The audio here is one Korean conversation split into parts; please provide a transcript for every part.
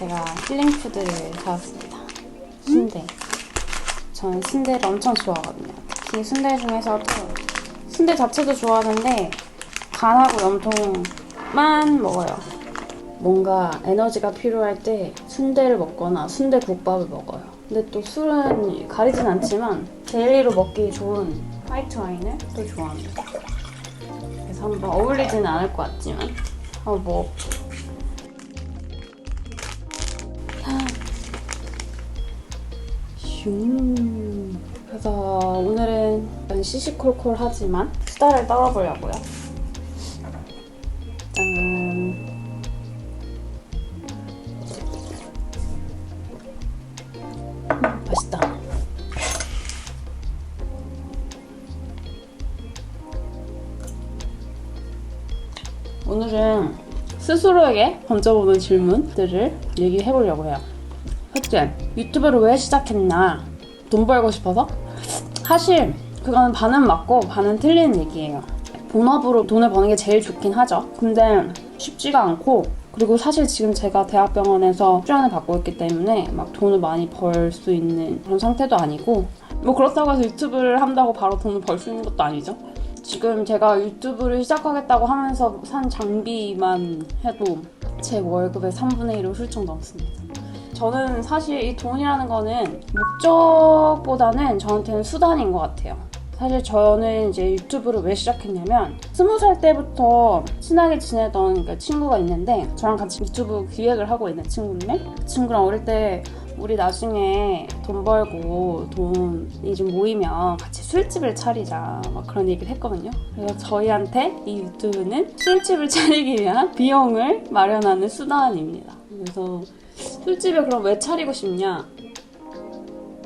제가 힐링푸드를 사왔습니다. 순대. 저는 순대를 엄청 좋아하거든요. 특히 순대 중에서도 순대 자체도 좋아하는데 간하고 염통만 먹어요. 뭔가 에너지가 필요할 때 순대를 먹거나 순대국밥을 먹어요. 근데 또 술은 가리진 않지만 데일리로 먹기 좋은 화이트 와인을 또 좋아합니다. 그래서 한번 어울리지는 않을 것 같지만 한번 뭐 슝. 그래서 오늘은 약간 시시콜콜 하지만 수다를 떨어보려고요. 짠. 음, 맛있다. 오늘은 스스로에게 던져보는 질문들을 얘기해 보려고 해요. 첫째, 유튜브를 왜 시작했나? 돈 벌고 싶어서? 사실 그거는 반은 맞고 반은 틀린 얘기예요. 본업으로 돈을 버는 게 제일 좋긴 하죠. 근데 쉽지가 않고 그리고 사실 지금 제가 대학병원에서 출연을 받고 있기 때문에 막 돈을 많이 벌 수 있는 그런 상태도 아니고 뭐 그렇다고 해서 유튜브를 한다고 바로 돈을 벌 수 있는 것도 아니죠. 지금 제가 유튜브를 시작하겠다고 하면서 산 장비만 해도 제 월급의 3분의 1을 훌쩍 넘습니다. 저는 사실 이 돈이라는 거는 목적보다는 저한테는 수단인 것 같아요. 사실 저는 이제 유튜브를 왜 시작했냐면 스무 살 때부터 친하게 지내던 그 친구가 있는데 저랑 같이 유튜브 기획을 하고 있는 친구인데 그 친구랑 어릴 때 우리 나중에 돈 벌고 돈이 좀 모이면 같이 술집을 차리자 막 그런 얘기를 했거든요. 그래서 저희한테 이 유튜브는 술집을 차리기 위한 비용을 마련하는 수단입니다. 그래서 술집을 그럼 왜 차리고 싶냐?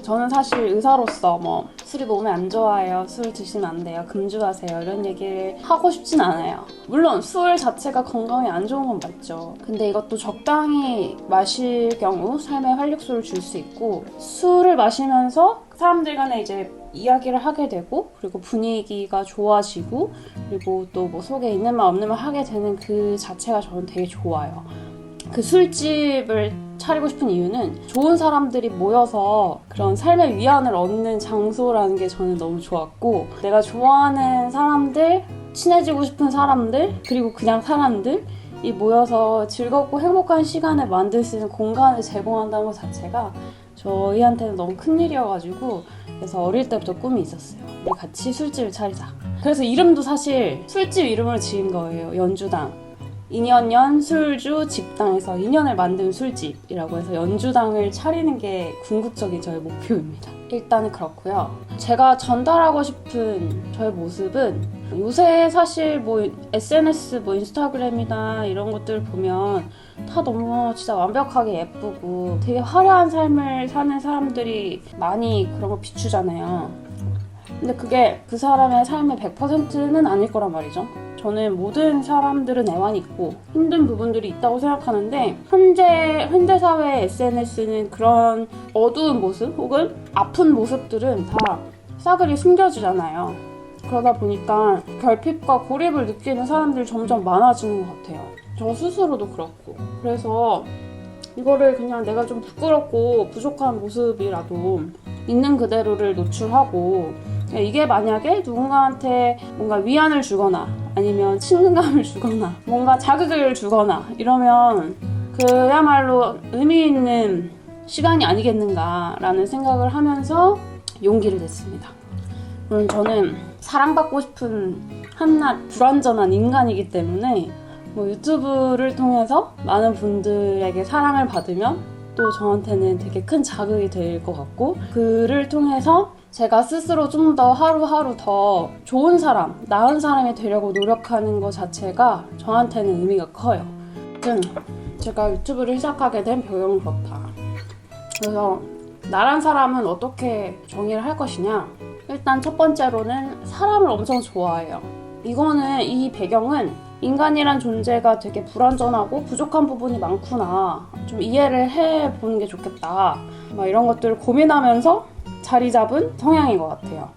저는 사실 의사로서 뭐 술이 몸에 안 좋아요, 술 드시면 안 돼요, 금주하세요 이런 얘기를 하고 싶진 않아요. 물론 술 자체가 건강에 안 좋은 건 맞죠. 근데 이것도 적당히 마실 경우 삶에 활력소를 줄 수 있고 술을 마시면서 사람들 간에 이제 이야기를 하게 되고 그리고 분위기가 좋아지고 그리고 또 뭐 속에 있는 말 없는 말 하게 되는 그 자체가 저는 되게 좋아요. 그 술집을 차리고 싶은 이유는 좋은 사람들이 모여서 그런 삶의 위안을 얻는 장소라는 게 저는 너무 좋았고 내가 좋아하는 사람들, 친해지고 싶은 사람들, 그리고 그냥 사람들 이 모여서 즐겁고 행복한 시간을 만들 수 있는 공간을 제공한다는 것 자체가 저희한테는 너무 큰 일이어가지고 그래서 어릴 때부터 꿈이 있었어요. 같이 술집을 차리자. 그래서 이름도 사실 술집 이름으로 지은 거예요. 연주당. 인연연 술주 집당에서 인연을 만든 술집이라고 해서 연주당을 차리는 게 궁극적인 저의 목표입니다. 일단은 그렇고요. 제가 전달하고 싶은 저의 모습은 요새 사실 뭐 SNS 뭐 인스타그램이나 이런 것들 보면 다 너무 진짜 완벽하게 예쁘고 되게 화려한 삶을 사는 사람들이 많이 그런 거 비추잖아요. 근데 그게 그 사람의 삶의 100%는 아닐 거란 말이죠. 저는 모든 사람들은 애환이 있고 힘든 부분들이 있다고 생각하는데 현재 현대 사회 SNS는 그런 어두운 모습 혹은 아픈 모습들은 다 싸그리 숨겨지잖아요. 그러다 보니까 결핍과 고립을 느끼는 사람들이 점점 많아지는 것 같아요. 저 스스로도 그렇고. 그래서 이거를 그냥 내가 좀 부끄럽고 부족한 모습이라도 있는 그대로를 노출하고 이게 만약에 누군가한테 뭔가 위안을 주거나 아니면 친근감을 주거나 뭔가 자극을 주거나 이러면 그야말로 의미 있는 시간이 아니겠는가라는 생각을 하면서 용기를 냈습니다. 물론 저는 사랑받고 싶은 한낱 불완전한 인간이기 때문에 뭐 유튜브를 통해서 많은 분들에게 사랑을 받으면 또 저한테는 되게 큰 자극이 될 것 같고 그를 통해서 제가 스스로 좀 더 하루하루 더 좋은 사람, 나은 사람이 되려고 노력하는 것 자체가 저한테는 의미가 커요. 아무튼 제가 유튜브를 시작하게 된 배경은 그렇다. 그래서 나란 사람은 어떻게 정의를 할 것이냐? 일단 첫 번째로는 사람을 엄청 좋아해요. 이거는 이 배경은 인간이란 존재가 되게 불완전하고 부족한 부분이 많구나. 좀 이해를 해 보는 게 좋겠다. 막 이런 것들을 고민하면서 자리 잡은 성향인 것 같아요.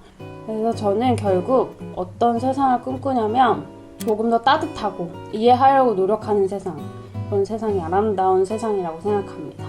그래서 저는 결국 어떤 세상을 꿈꾸냐면 조금 더 따뜻하고 이해하려고 노력하는 세상. 예쁜 세상이 아름다운 세상이라고 생각합니다.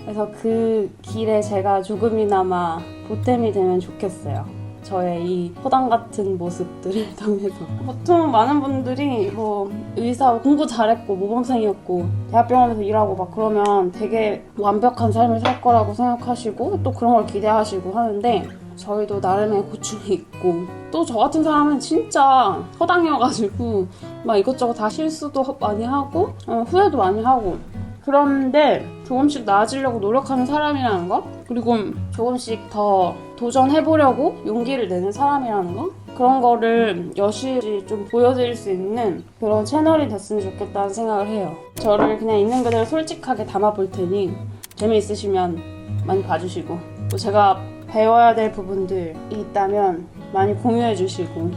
그래서 그 길에 제가 조금이나마 보탬이 되면 좋겠어요. 저의 이 포당 같은 모습들을 통해서. 보통 많은 분들이 뭐 의사 공부 잘했고 모범생이었고 대학병원에서 일하고 막 그러면 되게 완벽한 삶을 살 거라고 생각하시고 또 그런 걸 기대하시고 하는데 저희도 나름의 고충이 있고 또 저 같은 사람은 진짜 허당이어가지고 막 이것저것 다 실수도 많이 하고 어, 후회도 많이 하고 그런데 조금씩 나아지려고 노력하는 사람이라는 거? 그리고 조금씩 더 도전해보려고 용기를 내는 사람이라는 거? 그런 거를 여실히 좀 보여드릴 수 있는 그런 채널이 됐으면 좋겠다는 생각을 해요. 저를 그냥 있는 그대로 솔직하게 담아볼 테니 재미있으시면 많이 봐주시고 또 제가 배워야 될 부분들이 있다면 많이 공유해 주시고.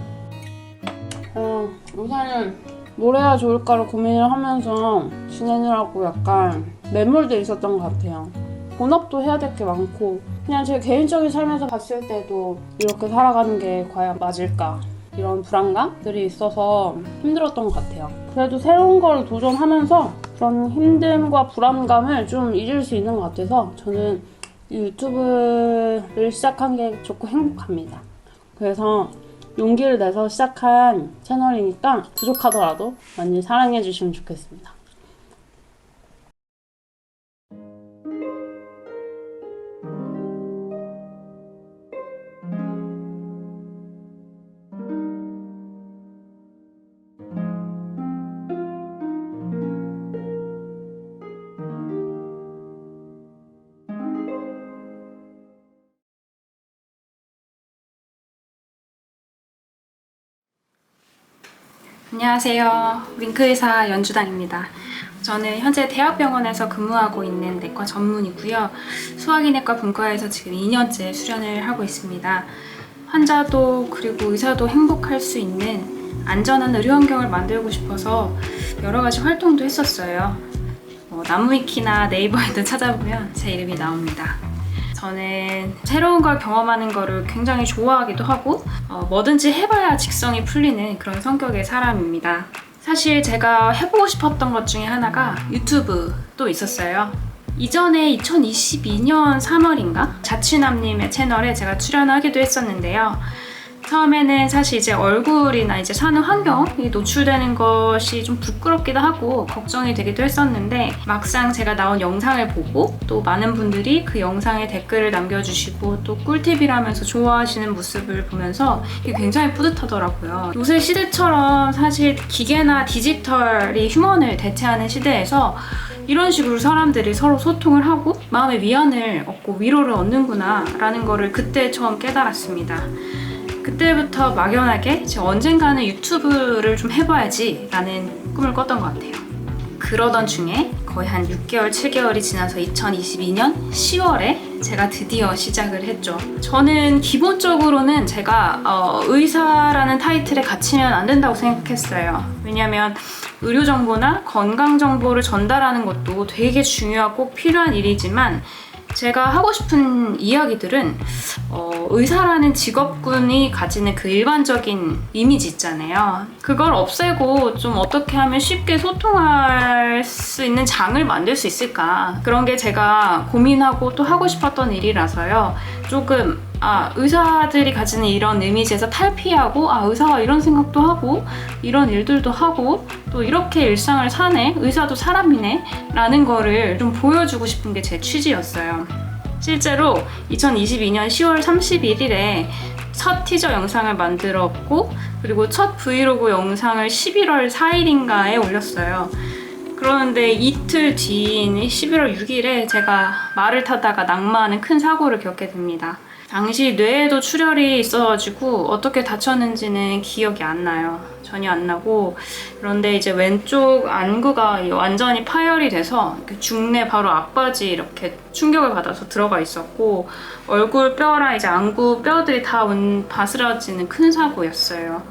어, 요새는 뭘 해야 좋을까를 고민을 하면서 지내느라고 약간 매몰돼 있었던 것 같아요. 본업도 해야 될 게 많고 그냥 제 개인적인 삶에서 봤을 때도 이렇게 살아가는 게 과연 맞을까 이런 불안감들이 있어서 힘들었던 것 같아요. 그래도 새로운 걸 도전하면서 그런 힘듦과 불안감을 좀 잊을 수 있는 것 같아서 저는 이 유튜브를 시작한 게 좋고 행복합니다. 그래서 용기를 내서 시작한 채널이니까 부족하더라도 많이 사랑해 주시면 좋겠습니다. 안녕하세요. 윙크의사 연주당입니다. 저는 현재 대학병원에서 근무하고 있는 내과 전문이고요. 소화기내과 분과에서 지금 2년째 수련을 하고 있습니다. 환자도 그리고 의사도 행복할 수 있는 안전한 의료 환경을 만들고 싶어서 여러 가지 활동도 했었어요. 뭐 나무위키나 네이버에도 찾아보면 제 이름이 나옵니다. 저는 새로운 걸 경험하는 거를 굉장히 좋아하기도 하고 어, 뭐든지 해봐야 직성이 풀리는 그런 성격의 사람입니다. 사실 제가 해보고 싶었던 것 중에 하나가 유튜브도 있었어요. 이전에 2022년 3월인가 자취남님의 채널에 제가 출연하기도 했었는데요. 처음에는 사실 이제 얼굴이나 이제 사는 환경이 노출되는 것이 좀 부끄럽기도 하고 걱정이 되기도 했었는데 막상 제가 나온 영상을 보고 또 많은 분들이 그 영상에 댓글을 남겨주시고 또 꿀팁이라면서 좋아하시는 모습을 보면서 이게 굉장히 뿌듯하더라고요. 요새 시대처럼 사실 기계나 디지털이 휴먼을 대체하는 시대에서 이런 식으로 사람들이 서로 소통을 하고 마음의 위안을 얻고 위로를 얻는구나 라는 거를 그때 처음 깨달았습니다. 그때부터 막연하게 언젠가는 유튜브를 좀 해봐야지 라는 꿈을 꿨던 것 같아요. 그러던 중에 거의 한 6개월, 7개월이 지나서 2022년 10월에 제가 드디어 시작을 했죠. 저는 기본적으로는 제가 어, 의사라는 타이틀에 갇히면 안 된다고 생각했어요. 왜냐면 의료 정보나 건강 정보를 전달하는 것도 되게 중요하고 꼭 필요한 일이지만 제가 하고 싶은 이야기들은 어, 의사라는 직업군이 가지는 그 일반적인 이미지 있잖아요. 그걸 없애고 좀 어떻게 하면 쉽게 소통할 수 있는 장을 만들 수 있을까. 그런 게 제가 고민하고 또 하고 싶었던 일이라서요. 조금 아, 의사들이 가지는 이런 이미지에서 탈피하고, 아, 의사가 이런 생각도 하고, 이런 일들도 하고, 또 이렇게 일상을 사네, 의사도 사람이네, 라는 거를 좀 보여주고 싶은 게 제 취지였어요. 실제로 2022년 10월 31일에 첫 티저 영상을 만들었고, 그리고 첫 브이로그 영상을 11월 4일인가에 올렸어요. 그러는데 이틀 뒤인 11월 6일에 제가 말을 타다가 낙마하는 큰 사고를 겪게 됩니다. 당시 뇌에도 출혈이 있어가지고 어떻게 다쳤는지는 기억이 안 나요. 전혀 안 나고 그런데 이제 왼쪽 안구가 완전히 파열이 돼서 중내 바로 앞바지 이렇게 충격을 받아서 들어가 있었고 얼굴 뼈랑 이제 안구 뼈들이 다온 바스라지는 큰 사고였어요.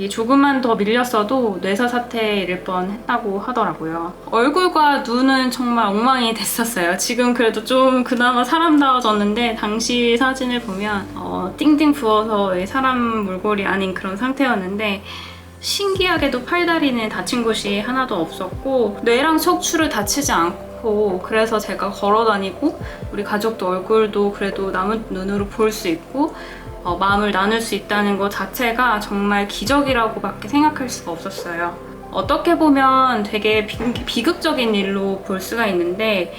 이 조금만 더 밀렸어도 뇌사 이를 뻔했다고 하더라고요. 얼굴과 눈은 정말 엉망이 됐었어요. 지금 그래도 좀 그나마 사람다워졌는데 당시 사진을 보면 어, 띵띵 부어서 사람 몰골이 아닌 그런 상태였는데 신기하게도 팔다리는 다친 곳이 하나도 없었고 뇌랑 척추를 다치지 않고 그래서 제가 걸어 다니고 우리 가족도 얼굴도 그래도 남은 눈으로 볼 수 있고 어, 마음을 나눌 수 있다는 것 자체가 정말 기적이라고밖에 생각할 수가 없었어요. 어떻게 보면 되게 비, 비극적인 일로 볼 수가 있는데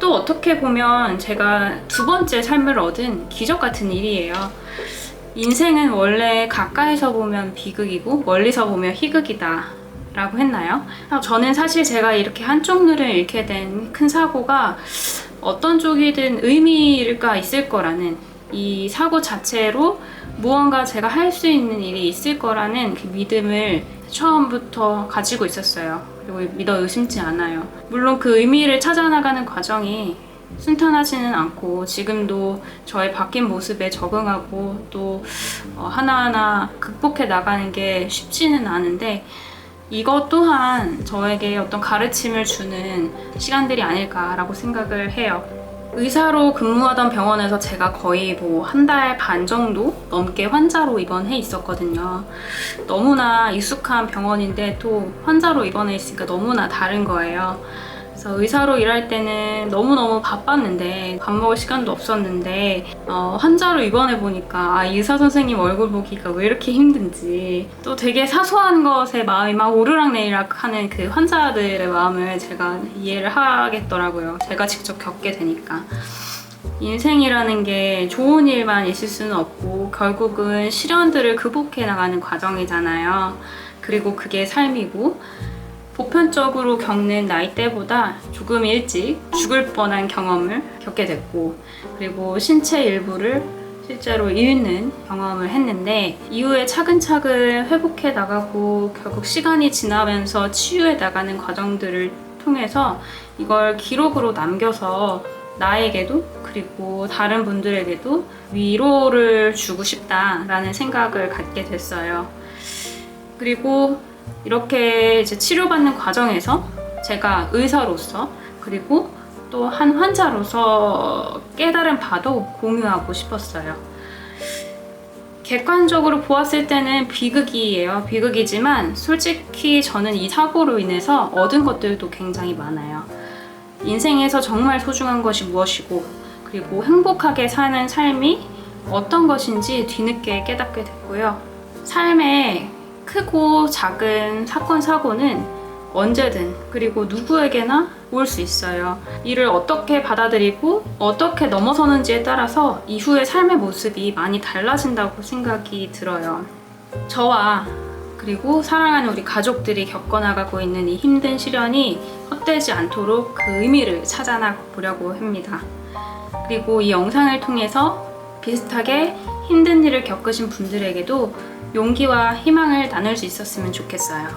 또 어떻게 보면 제가 두 번째 삶을 얻은 기적 같은 일이에요. 인생은 원래 가까이서 보면 비극이고 멀리서 보면 희극이다. 라고 했나요? 저는 사실 제가 이렇게 한쪽 눈을 잃게 된 큰 사고가 어떤 쪽이든 의미가 있을 거라는 이 사고 자체로 무언가 제가 할 수 있는 일이 있을 거라는 그 믿음을 처음부터 가지고 있었어요. 그리고 믿어 의심치 않아요. 물론 그 의미를 찾아 나가는 과정이 순탄하지는 않고 지금도 저의 바뀐 모습에 적응하고 또 어, 하나하나 극복해 나가는 게 쉽지는 않은데 이것 또한 저에게 어떤 가르침을 주는 시간들이 아닐까라고 생각을 해요. 의사로 근무하던 병원에서 제가 거의 뭐 한 달 반 정도 넘게 환자로 입원해 있었거든요. 너무나 익숙한 병원인데 또 환자로 입원해 있으니까 너무나 다른 거예요. 그래서 의사로 일할 때는 너무너무 바빴는데 밥 먹을 시간도 없었는데 어, 환자로 입원해 보니까 아, 이 의사 선생님 얼굴 보기가 왜 이렇게 힘든지 또 되게 사소한 것에 마음이 막 오르락내리락 하는 그 환자들의 마음을 제가 이해를 하겠더라고요. 제가 직접 겪게 되니까. 인생이라는 게 좋은 일만 있을 수는 없고 결국은 시련들을 극복해 나가는 과정이잖아요. 그리고 그게 삶이고 보편적으로 겪는 나이대보다 조금 일찍 죽을 뻔한 경험을 겪게 됐고 그리고 신체 일부를 실제로 잃는 경험을 했는데 이후에 차근차근 회복해 나가고 결국 시간이 지나면서 치유해 나가는 과정들을 통해서 이걸 기록으로 남겨서 나에게도 그리고 다른 분들에게도 위로를 주고 싶다라는 생각을 갖게 됐어요. 그리고 이렇게 이제 치료받는 과정에서 제가 의사로서 그리고 또 한 환자로서 깨달은 바도 공유하고 싶었어요. 객관적으로 보았을 때는 비극이에요. 비극이지만 솔직히 저는 이 사고로 인해서 얻은 것들도 굉장히 많아요. 인생에서 정말 소중한 것이 무엇이고 그리고 행복하게 사는 삶이 어떤 것인지 뒤늦게 깨닫게 됐고요. 삶에 크고 작은 사건 사고는 언제든 그리고 누구에게나 올 수 있어요. 이를 어떻게 받아들이고 어떻게 넘어서는지에 따라서 이후의 삶의 모습이 많이 달라진다고 생각이 들어요. 저와 그리고 사랑하는 우리 가족들이 겪어나가고 있는 이 힘든 시련이 헛되지 않도록 그 의미를 찾아나 보려고 합니다. 그리고 이 영상을 통해서 비슷하게 힘든 일을 겪으신 분들에게도 용기와 희망을 나눌 수 있었으면 좋겠어요.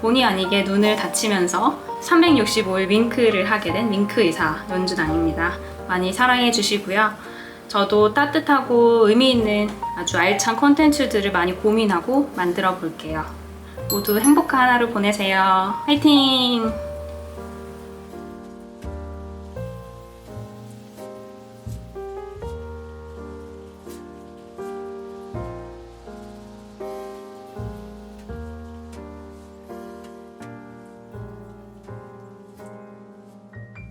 본의 아니게 눈을 다치면서 365일 윙크를 하게 된 윙크 의사 연주당입니다. 많이 사랑해 주시고요. 저도 따뜻하고 의미 있는 아주 알찬 콘텐츠들을 많이 고민하고 만들어 볼게요. 모두 행복한 하루 보내세요. 화이팅!